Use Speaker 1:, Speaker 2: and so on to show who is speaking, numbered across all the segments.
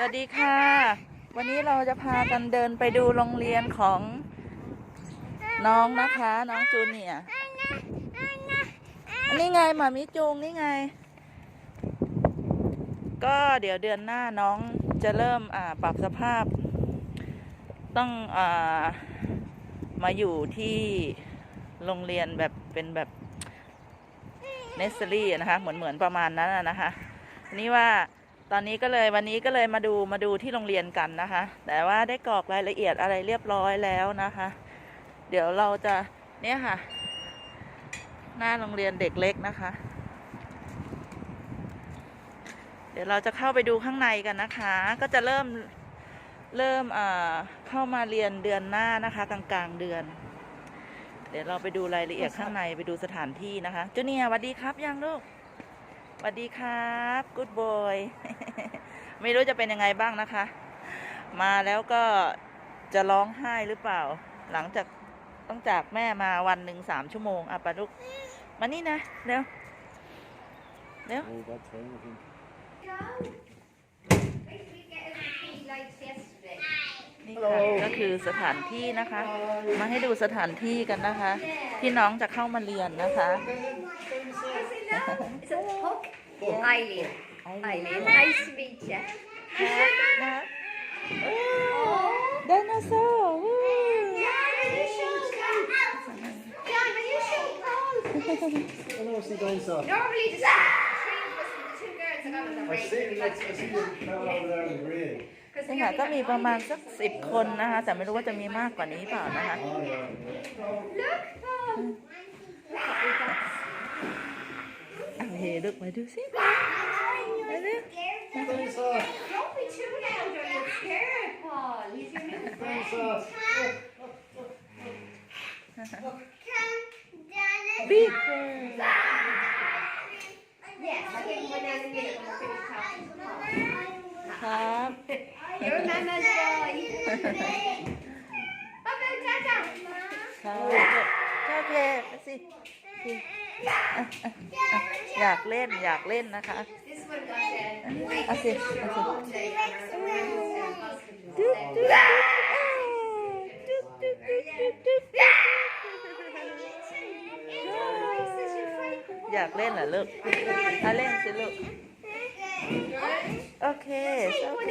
Speaker 1: สวัสดีค่ะ วันนี้เราจะพากันเดินไปดูโรงเรียนของน้องนะคะ น้องจูเนียร์อันนี้ไงหมามิจูงนี่ไง ก็เดี๋ยวเดือนหน้าน้องจะเริ่มอ่าปรับสภาพ ต้องอามาอยู่ที่โรงเรียนแบบเป็นแบบเนสเซอรี่นะคะ เหมือนเหมือนประมาณนั้นนะคะนี้ว่า ตอนนี้ก็เลยวันนี้ก็เลยมาดูมาดูที่โรงเรียนกันนะคะ แต่ว่าได้กรอกรายละเอียดอะไรเรียบร้อยแล้วนะคะ เดี๋ยวเราจะเนี่ยค่ะ หน้าโรงเรียนเด็กเล็กนะคะ เดี๋ยวเราจะเข้าไปดูข้างในกันนะคะ ก็จะเริ่มเริ่มเอ่อเข้ามาเรียนเดือนหน้านะคะกลางกลางๆเดือน เดี๋ยวเราไปดูรายละเอียดข้างในไปดูสถานที่นะคะจูเนียสวัสดีครับยังลูก สวัสดีครับกูดบอยไม่รู้จะเป็นยังไงบ้างนะคะ มาแล้วก็จะร้องไห้หรือเปล่า หลังจากต้องจากแม่มาวันหนึ่งสามชั่วโมงอะปะลูกมานี่นะเร็วเร็ว
Speaker 2: Oh, bad time, I think.
Speaker 3: yesterday.
Speaker 1: นี่ค่ะก็คือสถานที่นะคะ มาให้ดูสถานที่กันนะคะ ที่น้องจะเข้ามาเรียนนะคะ
Speaker 3: Is it Hook? Eileen. Eileen. Nice to meet you.
Speaker 1: นะไดโนเสาร์
Speaker 3: John, are you sure?
Speaker 2: I know, see dinosaur.
Speaker 3: Normally the two the two girls are going to
Speaker 2: I see, I see the crowd over there in the green.
Speaker 1: นี่ค่ะก็มีประมาณสักสิบคนนะคะ แต่ไม่รู้ว่าจะมีมากกว่านี้เปล่านะคะ
Speaker 2: Oh, yeah.
Speaker 3: Look, Mom.
Speaker 1: เอาเฮลูกมาดูสิมาดู
Speaker 2: Dinosaur!
Speaker 3: Don't be too loud or you'll scare it, Paul. He's your little friend.
Speaker 2: Dinosaur!
Speaker 1: บิ๊ก
Speaker 3: Yes, I'll give him one in a minute when we're finished talking to Paul.
Speaker 1: ครับ
Speaker 3: You're Mama's boy. Bye-bye, Tata.
Speaker 1: ครับโอเคไปสิสิ อยากเล่นอยากเล่นนะคะ
Speaker 3: This one got uh,
Speaker 1: เอาสิเอาสิ
Speaker 3: all day on her husband.
Speaker 1: ดึ๊ดดึ๊ดดึ๊ดอ้าวดึ๊ดดึ๊ดดึ๊ดดึ๊ดดึ๊ดอยากเล่นเหรอลูกเอาเล่นสิลูกโอเคโอเค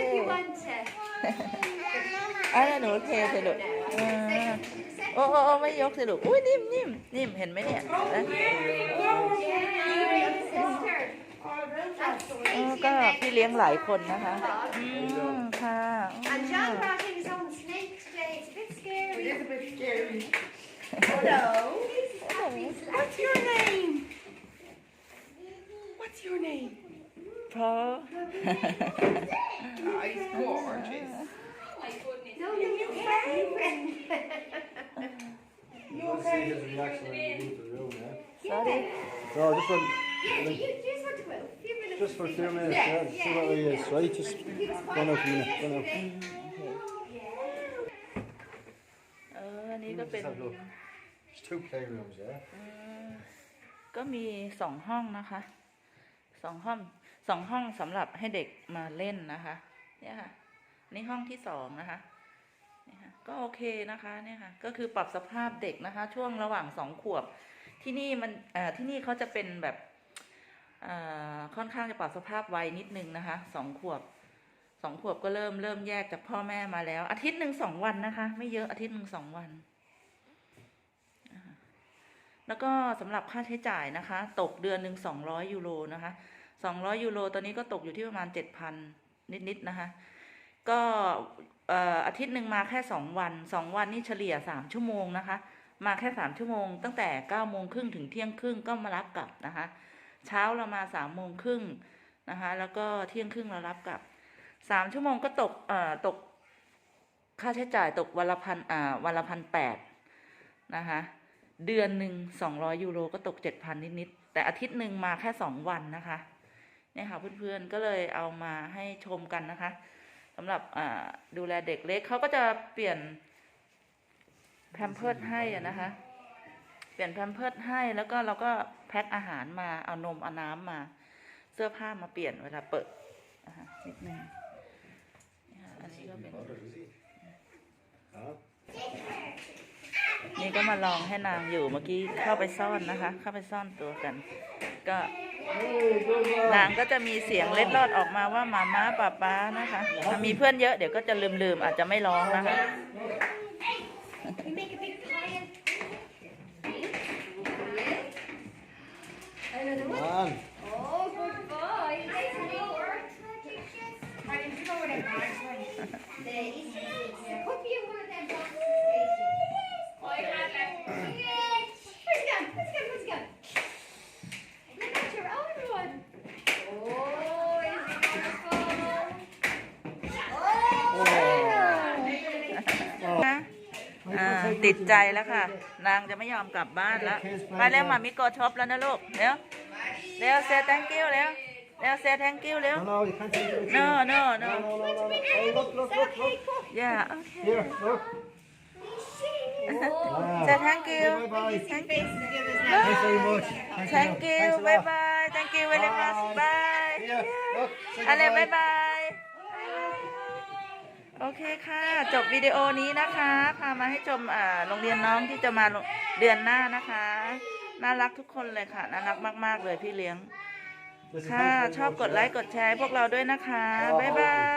Speaker 1: อะแล้วหนูเทสิลูกอ่า โอ้โอ้โอ้ไม่ยกสิลูกอุ้ยนิ่มนิ่มนิ่มเห็นไหมเนี่ยเห็นไหม
Speaker 3: Sister.
Speaker 1: เออก็พี่เลี้ยงหลายคนนะคะอืมค่ะ
Speaker 3: And John brought in his own snake today. It's a bit scary.
Speaker 4: It is a bit scary.
Speaker 3: Hello.
Speaker 4: What's your name? What's your name?
Speaker 1: เพราะ
Speaker 4: Oh, he's gorgeous.
Speaker 3: No, no, you can't.
Speaker 2: Let's see his reaction when we leave the room, yeah?
Speaker 1: sorry
Speaker 2: So, just, one,
Speaker 3: Yeah, you just want to go. A few minutes.
Speaker 2: just for a few minutes, yeah? See what he is, right? Just go now for a minute, go now.
Speaker 1: เอออันนี้ก็เป็น
Speaker 2: Let's have a look. There's two playrooms, yeah?
Speaker 1: ก็มีสองห้องนะคะสองห้องสองห้องสำหรับให้เด็กมาเล่นนะคะ เนี่ยค่ะ นี่ห้องที่สองนะคะเนี่ยค่ะ ก็โอเคนะคะเนี่ยค่ะก็คือปรับสภาพเด็กนะคะ ช่วงระหว่างสองขวบ ที่นี่มันเอ่อที่นี่เขาจะเป็นแบบเอ่อค่อนข้างจะปรับสภาพไวนิดนึงนะคะสองขวบสองขวบก็เริ่มเริ่มแยกจากพ่อแม่มาแล้ว อาทิตย์หนึ่งสองวันนะคะ ไม่เยอะอาทิตย์หนึ่งสองวัน แล้วก็สำหรับค่าใช้จ่ายนะคะ ตกเดือนหนึ่งสองร้อยยูโรนะคะสองร้อยยูโรตอนนี้ก็ตกอยู่ที่ประมาณเจ็ดพันนิดๆนะคะ ก็อาทิตย์หนึ่งมาแค่สองวันสองวันนี่เฉลี่ยสามชั่วโมงนะคะ มาแค่สามชั่วโมง ตั้งแต่เก้าโมงครึ่งถึงเที่ยงครึ่งก็มารับกลับนะคะ เช้าเรามาสามโมงครึ่งนะคะ แล้วก็เที่ยงครึ่งเรารับกลับสามชั่วโมงก็ตกเอ่อตกค่าใช้จ่ายตกวันละพันอ่าวันละพันแปดนะคะ เดือนหนึ่งสองร้อยยูโรก็ตกเจ็ดพันนิดๆแต่อาทิตย์หนึ่งมาแค่สองวันนะคะเนี่ยค่ะเพื่อนๆก็เลยเอามาให้ชมกันนะคะ สำหรับอ่าดูแลเด็กเล็กเขาก็จะเปลี่ยนแพมเพิร์ดให้อะนะคะ เปลี่ยนแพมเพิร์ดให้แล้วก็เราก็แพ็คอาหารมาเอานมเอาน้ำมา เสื้อผ้ามาเปลี่ยนเวลาเปิดนะคะนิดนึงก็เป็น
Speaker 2: Huh?
Speaker 1: นี่ก็มาลองให้นางอยู่เมื่อกี้เข้าไปซ่อนนะคะ เข้าไปซ่อนตัวกัน ก็
Speaker 2: Hey, good one.
Speaker 1: นางก็จะมีเสียงเล็ดลอดออกมาว่ามาม้าป้าป้านะคะถ้ามีเพื่อนเยอะเดี๋ยวก็จะลืมลืมๆอาจจะไม่ร้องนะคะ ติดใจแล้วค่ะ นางจะไม่ยอมกลับบ้านแล้วไปเร็วมามิโกช็อปแล้วนะลูกเร็วเร็วเซ thank you เร็วเร็วเซ thank you เร็ว
Speaker 2: No, no, you can't take it.
Speaker 1: no no no
Speaker 2: No, no, no, no, no. Oh, look, look, look, look.
Speaker 1: yeah okay
Speaker 2: Here, look.
Speaker 3: Oh.
Speaker 2: Ah.
Speaker 1: say thank you
Speaker 2: Bye bye.
Speaker 1: thank you
Speaker 2: Thanks very much.
Speaker 1: thank you
Speaker 2: Thanks a
Speaker 1: bye
Speaker 2: lot.
Speaker 1: bye thank you very much bye
Speaker 2: Here, look. say
Speaker 1: อะไร
Speaker 2: goodbye.
Speaker 1: บายบาย โอเคค่ะ จบวิดีโอนี้นะคะ พามาให้ชมอ่าโรงเรียนน้องที่จะมาโรงเดือนหน้านะคะ น่ารักทุกคนเลยค่ะ น่ารักมาก ๆ เลยพี่เลี้ยง
Speaker 2: Listen,
Speaker 1: ค่ะ
Speaker 2: thanks very
Speaker 1: ชอบ
Speaker 2: much,
Speaker 1: กดไลค์ กดแชร์ให้พวกเราด้วยนะคะ บ๊ายบาย